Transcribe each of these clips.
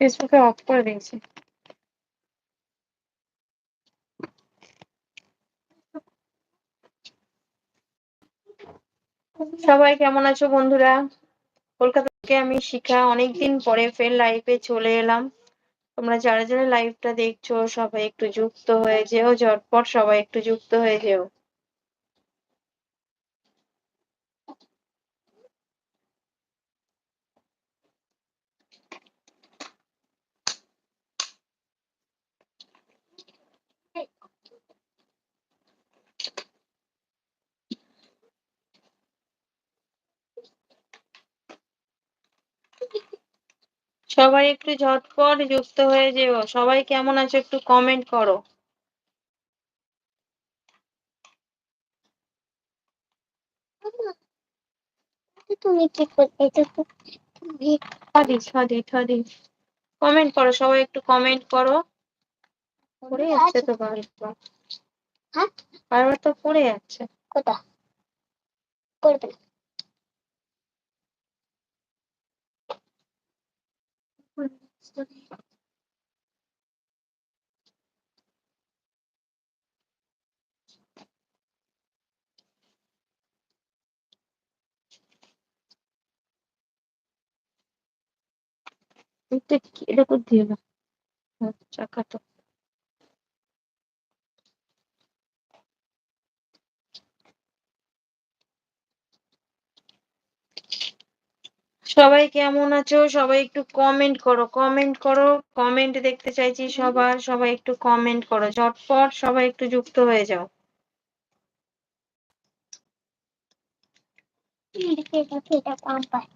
ফেসবুকে অফ করে দিয়েছি। সবাই কেমন আছো বন্ধুরা? কলকাতা থেকে আমি শিখা অনেকদিন পরে ফের লাইভে চলে এলাম। তোমরা যারা যারা লাইভটা দেখছ সবাই একটু যুক্ত হয়ে যেও, ঝটপট সবাই একটু যুক্ত হয়ে যেও। সবাই একটু ঝটপট যুক্ত হয়ে যেও। সবাই কেমন আছো একটু কমেন্ট করো। তুমি কি করবে এটা তো ঠাদি ঠাদি ঠাদি কমেন্ট করো সবাই একটু কমেন্ট করো। পড়ে যাচ্ছে তো বারবার হ্যাঁ। বারবার তো পড়ে যাচ্ছে কোথা করবে না। এটা কি? এটা তো। দিয়ে না চাকা তো সবাই কেমন আছো? সবাই একটু কমেন্ট করো কমেন্ট করো। কমেন্ট দেখতে চাইছি সবার, সবাই একটু কমেন্ট করো। ঝটপট সবাই একটু যুক্ত হয়ে যাও। এটা এটা পায়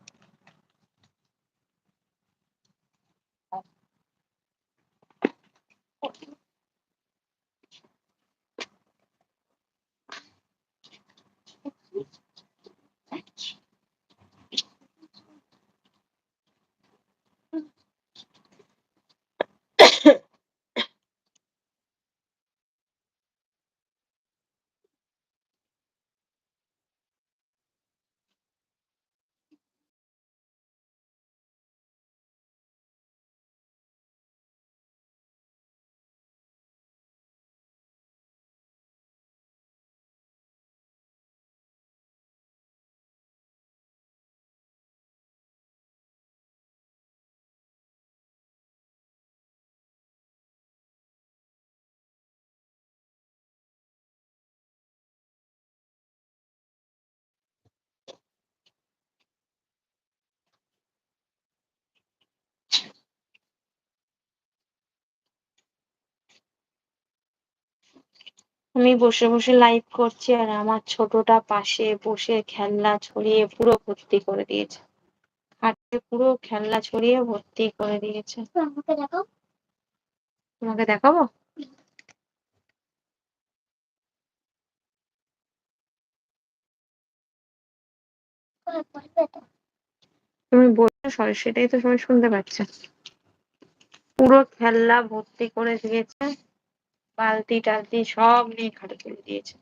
আমি বসে বসে লাইভ করছি আর আমার ছোটটা পাশে বসে খেলনা ছড়িয়ে পুরো ভর্তি করে দিয়েছে। খাটে পুরো খেলনা ছড়িয়ে ভর্তি করে দিয়েছে। তোমাকে দেখাবো? তুমি বলছো সরি সেটাই তো সবাই শুনতে পাচ্ছে। পুরো খেলনা ভর্তি করে দিয়েছে। বালতি টালতি সব নিয়ে খাটে তুলে দিয়েছে।